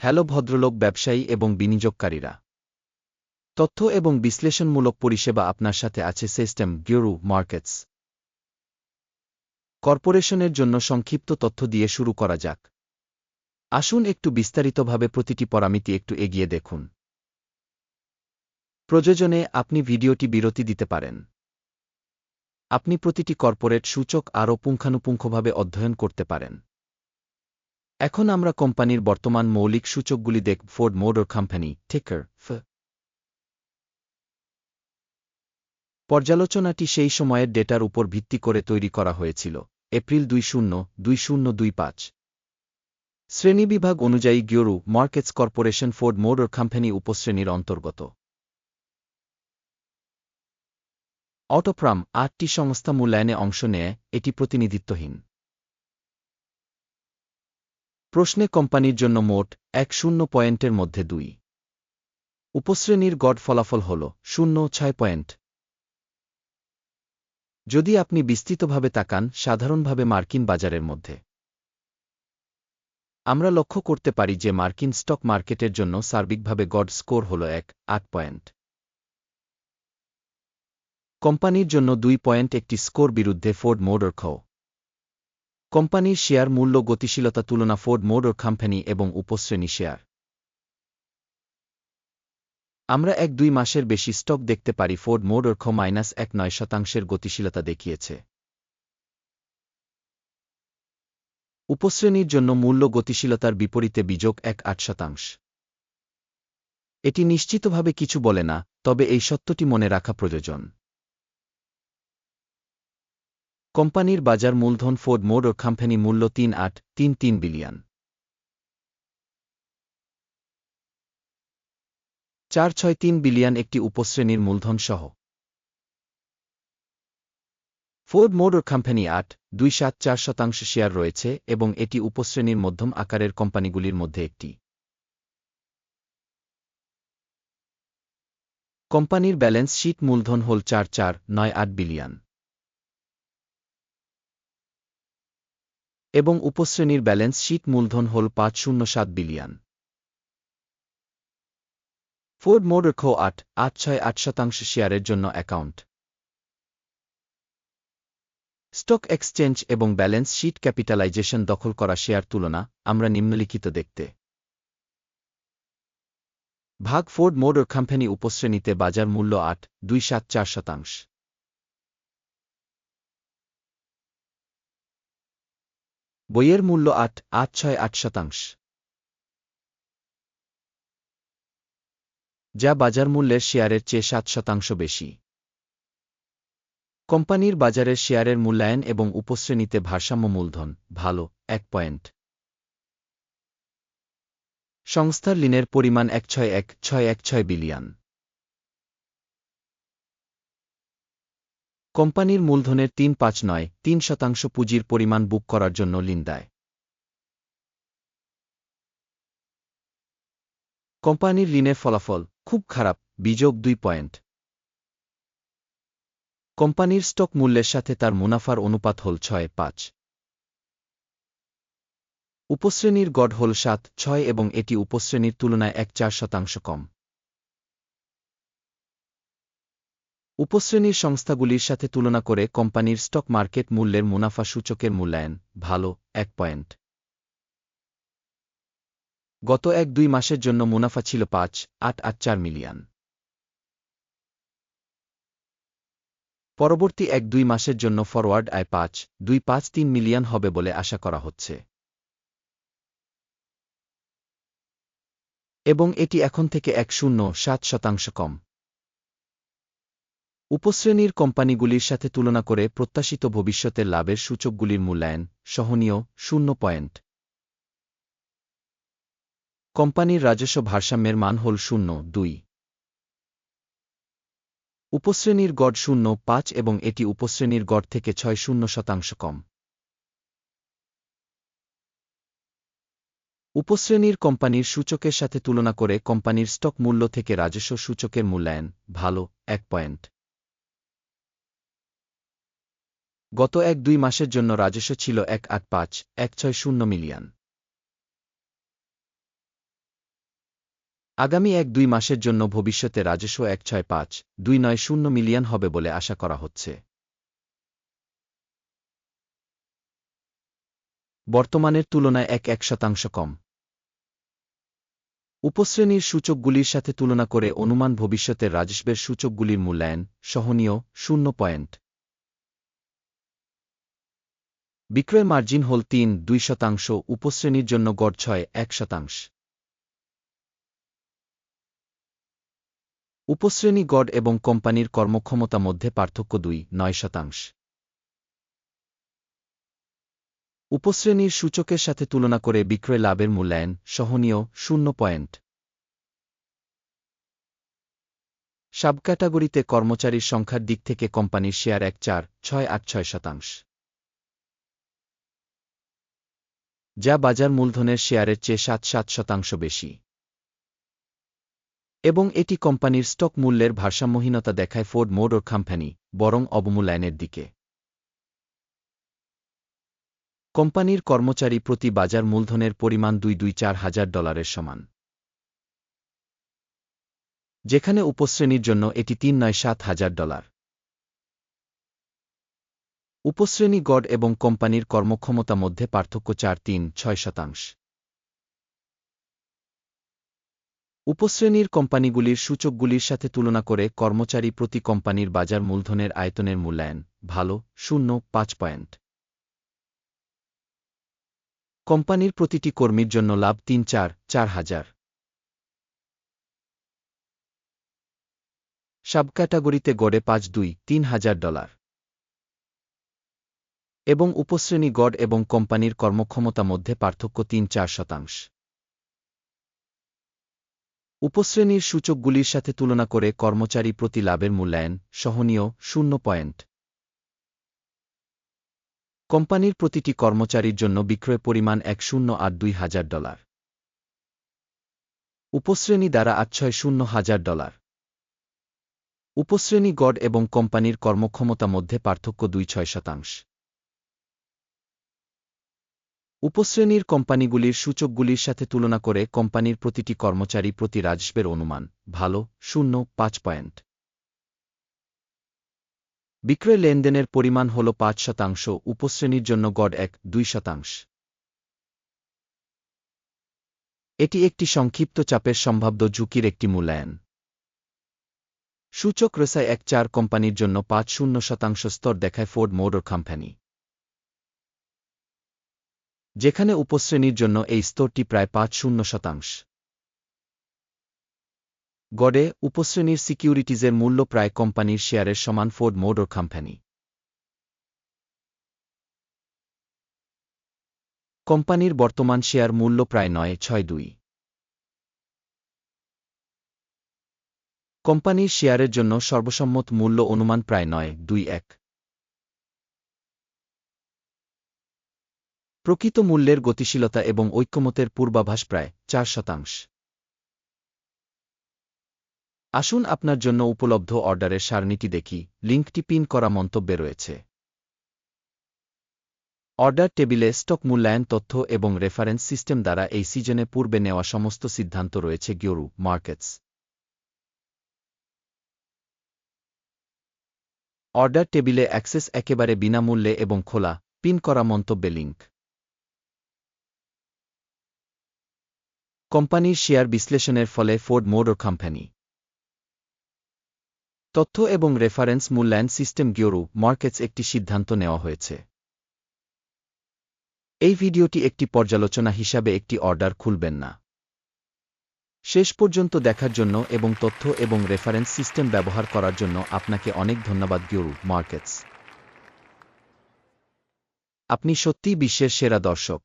Hello ভদ্রলোক ব্যবসায়ী এবং বিনিয়োগকারীরা। তথ্য এবং বিশ্লেষণমূলক পরিষেবা আপনার সাথে আছে সিস্টেম গিওরু মার্কেটস। কর্পোরেশনের জন্য সংক্ষিপ্ত তথ্য দিয়ে শুরু করা যাক। আসুন একটু বিস্তারিতভাবে প্রতিটি পরামিতি একটু এগিয়ে দেখুন। প্রয়োজনে আপনি ভিডিওটি বিরতি দিতে পারেন। আপনি প্রতিটি কর্পোরেট সূচক আরও পুঙ্খানুপুঙ্খভাবে অধ্যয়ন করতে পারেন। এখন আমরা কোম্পানির বর্তমান মৌলিক সূচকগুলি দেখ ফোর্ড মোটর কোম্পানি টেকার পর্যালোচনাটি সেই সময়ের ডেটার উপর ভিত্তি করে তৈরি করা হয়েছিল, এপ্রিল দুই শূন্য দুই শূন্য দুই পাঁচ। শ্রেণীবিভাগ অনুযায়ী গিওরু markets corporation Ford Motor Company উপশ্রেণীর অন্তর্গত। অটোপ্রাম আটটি সংস্থা মূল্যায়নে অংশ নেয়, এটি প্রতিনিধিত্বহীন। প্রশ্নে কোম্পানির জন্য মোট এক শূন্য পয়েন্টের মধ্যে দুই। উপশ্রেণীর গড় ফলাফল হল শূন্য ছয় পয়েন্ট। যদি আপনি বিস্তৃতভাবে তাকান, সাধারণভাবে মার্কিন বাজারের মধ্যে। আমরা লক্ষ্য করতে পারি যে মার্কিন স্টক মার্কেটের জন্য সার্বিকভাবে গড স্কোর হল এক, আট পয়েন্ট। কোম্পানির জন্য দুই পয়েন্ট একটি স্কোর বিরুদ্ধে ফোর্ড মোডর খ কোম্পানির শেয়ার মূল্য গতিশীলতা তুলনা ফোর্ড মোডর কোম্পানি এবং উপশ্রেণী শেয়ার। আমরা এক দুই মাসের বেশি স্টক দেখতে পারি ফোর্ড মোডর খ মাইনাস এক নয় শতাংশের গতিশীলতা দেখিয়েছে। উপশ্রেণীর জন্য মূল্য গতিশীলতার বিপরীতে বিযোগ এক আট শতাংশ। এটি নিশ্চিতভাবে কিছু বলে না, তবে এই সত্যটি মনে রাখা প্রয়োজন। কোম্পানির বাজার মূলধন ফোর্ড মোটর কোম্পানি মূল্য তিন আট তিন তিন বিলিয়ন। চার ছয় তিন বিলিয়ন একটি উপশ্রেণীর মূলধন সহ ফোর্ড মোটর কোম্পানি আট দুই সাত চার শতাংশ শেয়ার রয়েছে এবং এটি উপশ্রেণীর মধ্যম আকারের কোম্পানিগুলির মধ্যে একটি। কোম্পানির ব্যালেন্স শীট মূলধন হল চার চার নয় আট বিলিয়ন। এবং উপশ্রেণীর ব্যালেন্স শীট মূলধন হল পাঁচ শূন্য সাত বিলিয়ন। ফোর্ড মোটর খো আট আট ছয় আট শতাংশ শেয়ারের জন্য অ্যাকাউন্ট। স্টক এক্সচেঞ্জ এবং ব্যালেন্স শীট ক্যাপিটালাইজেশন দখল করা শেয়ার তুলনা, আমরা নিম্নলিখিত দেখতে। ভাগ ফোর্ড মোটর কোম্পানি উপশ্রেণীতে বাজার মূল্য আট, দুই সাত চার শতাংশ। বইয়ের মূল্য আট আট ছয় আট শতাংশ। যা বাজার মূল্যের শেয়ারের চেয়ে সাত শতাংশ বেশি। কোম্পানির বাজারের শেয়ারের মূল্যায়ন এবং উপশ্রেণীতে ভারসাম্য মূলধন, ভালো, এক পয়েন্ট। সংস্থার ঋণের পরিমাণ এক ছয় এক ছয় এক ছয় বিলিয়ন। কোম্পানির মূলধনের তিন পাঁচ নয়, তিন শতাংশ পুঁজির পরিমাণ বুক করার জন্য ঋণ দেয়। কোম্পানির ঋণের ফলাফল খুব খারাপ, বিযোগ দুই পয়েন্ট। কোম্পানির স্টক মূল্যের সাথে তার মুনাফার অনুপাত হল ছয়, পাঁচ। উপশ্রেণীর গড় হল সাত, ছয় এবং এটি উপশ্রেণীর তুলনায় এক চার শতাংশ কম। উপশ্রেণীর সংস্থাগুলির সাথে তুলনা করে কোম্পানির স্টক মার্কেট মূল্যের মুনাফা সূচকের মূল্যায়ন, ভালো, এক পয়েন্ট। গত এক দুই মাসের জন্য মুনাফা ছিল পাঁচ, আট আট, চার মিলিয়ন। পরবর্তী এক দুই মাসের জন্য ফরওয়ার্ড আয় পাঁচ, দুই পাঁচ তিন মিলিয়ন হবে বলে আশা করা হচ্ছে। এবং এটি এখন থেকে এক শূন্য, সাত শতাংশ কম। উপশ্রেণীর কোম্পানিগুলির সাথে তুলনা করে প্রত্যাশিত ভবিষ্যতের লাভের সূচকগুলির মূল্যায়ন সহনীয় শূন্য পয়েন্ট। কোম্পানির রাজস্ব ভারসাম্যের মান হল শূন্য, দুই। উপশ্রেণীর গড় শূন্য, পাঁচ এবং এটি উপশ্রেণীর গড় থেকে ছয় শূন্য শতাংশ কম। উপশ্রেণীর কোম্পানির সূচকের সাথে তুলনা করে কোম্পানির স্টক মূল্য থেকে রাজস্ব সূচকের মূল্যায়ন, ভালো, এক পয়েন্ট। গত এক দুই মাসের জন্য রাজস্ব ছিল এক আট পাঁচ, এক ছয় শূন্য মিলিয়ন। আগামী এক দুই মাসের জন্য ভবিষ্যতে রাজস্ব এক ছয় পাঁচ, দুই নয় শূন্য মিলিয়ন হবে বলে আশা করা হচ্ছে। বর্তমানের তুলনায় এক এক শতাংশ কম। উপশ্রেণীর সূচকগুলির সাথে তুলনা করে অনুমান ভবিষ্যতের রাজস্বের সূচকগুলির মূল্যায়ন, সহনীয়, শূন্য পয়েন্ট। বিক্রয় মার্জিন হল তিন, দুই শতাংশ, উপশ্রেণীর জন্য গড় ছয়, এক শতাংশ। উপশ্রেণী গড় এবং কোম্পানির কর্মক্ষমতা মধ্যে পার্থক্য দুই, নয় শতাংশ। উপশ্রেণীর সূচকের সাথে তুলনা করে বিক্রয় লাভের মূল্যায়ন সহনীয় শূন্য পয়েন্ট। সাব ক্যাটাগরিতে কর্মচারীর সংখ্যার দিক থেকে কোম্পানির শেয়ার এক চার, ছয় আট ছয় শতাংশ। যা বাজার মূলধনের শেয়ারের চেয়ে সাত সাত শতাংশ বেশি। এবং এটি কোম্পানির স্টক মূল্যের ভারসাম্যহীনতা দেখায় ফোর্ড মোটর কোম্পানি, বরং অবমূল্যায়নের দিকে। কোম্পানির কর্মচারী প্রতি বাজার মূলধনের পরিমাণ দুই দুই চার হাজার ডলারের সমান। যেখানে উপশ্রেণীর জন্য এটি তিন নয় সাত হাজার ডলার। উপশ্রেণী গড় এবং কোম্পানির কর্মক্ষমতা মধ্যে পার্থক্য চার, তিন, ছয় শতাংশ। উপশ্রেণীর কোম্পানিগুলির সূচকগুলির সাথে তুলনা করে কর্মচারী প্রতি কোম্পানির বাজার মূলধনের আয়তনের মূল্যায়ন ভালো, শূন্য, পাঁচ পয়েন্ট। কোম্পানির প্রতিটি কর্মীর জন্য লাভ তিন, চার চার হাজার। সাব ক্যাটাগরিতে গড়ে পাঁচ, দুই, তিন হাজার ডলার। এবং উপশ্রেণী গড় এবং কোম্পানির কর্মক্ষমতা মধ্যে পার্থক্য তিন চার শতাংশ। উপশ্রেণীর সূচকগুলির সাথে তুলনা করে কর্মচারী প্রতি লাভের মূল্যায়ন সহনীয় শূন্য পয়েন্ট। কোম্পানির প্রতিটি কর্মচারীর জন্য বিক্রয় পরিমাণ এক শূন্য আট দুই হাজার ডলার। উপশ্রেণী দ্বারা আট ছয় শূন্য হাজার ডলার। উপশ্রেণী গড় এবং কোম্পানির কর্মক্ষমতা মধ্যে পার্থক্য দুই ছয় শতাংশ। উপশ্রেণীর কোম্পানিগুলির সূচকগুলির সাথে তুলনা করে কোম্পানির প্রতিটি কর্মচারী প্রতি রাজস্বের অনুমান, ভালো, শূন্য, পাঁচ পয়েন্ট। বিক্রয় লেনদেনের পরিমাণ হল পাঁচ শতাংশ, উপশ্রেণীর জন্য গড় এক, দুই শতাংশ। এটি একটি সংক্ষিপ্ত চাপের সম্ভাব্য ঝুঁকির একটি মূল্যায়ন। সূচক রেসায় এক চার কোম্পানির জন্য পাঁচ শূন্য শতাংশ স্তর দেখায় ফোর্ড মোটর কোম্পানি। যেখানে উপশ্রেণীর জন্য এই স্তরটি প্রায় পাঁচ শূন্য শতাংশ। গড়ে, উপশ্রেণীর সিকিউরিটিজের মূল্য প্রায় কোম্পানির শেয়ারের সমান ফোর্ড মোটর কোম্পানি। কোম্পানির বর্তমান শেয়ার মূল্য প্রায় নয়, ছয়, দুই। কোম্পানির শেয়ারের জন্য সর্বসম্মত মূল্য অনুমান প্রায় নয়, দুই, এক। প্রকৃত মূল্যের গতিশীলতা এবং ঐক্যমতের পূর্বাভাস প্রায় চার শতাংশ। আসুন আপনার জন্য উপলব্ধ অর্ডারের সারণীটি দেখি। লিঙ্কটি পিন করা মন্তব্যে রয়েছে। অর্ডার টেবিলে স্টক মূল্যায়ন তথ্য এবং রেফারেন্স সিস্টেম দ্বারা এই সিজনে পূর্বে নেওয়া সমস্ত সিদ্ধান্ত রয়েছে গিওরু মার্কেটস। অর্ডার টেবিলে অ্যাক্সেস একেবারে বিনামূল্যে এবং খোলা, পিন করা মন্তব্যে লিঙ্ক। কোম্পানির শেয়ার বিশ্লেষণের ফলে ফোর্ড মোটর কোম্পানি। তথ্য এবং রেফারেন্স মূল্যায়ন সিস্টেম গিওরু মার্কেটস একটি সিদ্ধান্ত নেওয়া হয়েছে। এই ভিডিওটি একটি পর্যালোচনা হিসাবে একটি অর্ডার খুলবেন না। শেষ পর্যন্ত দেখার জন্য এবং তথ্য এবং রেফারেন্স সিস্টেম ব্যবহার করার জন্য আপনাকে অনেক ধন্যবাদ গিওরু মার্কেটস। আপনি সত্যিই বিশ্বের সেরা দর্শক।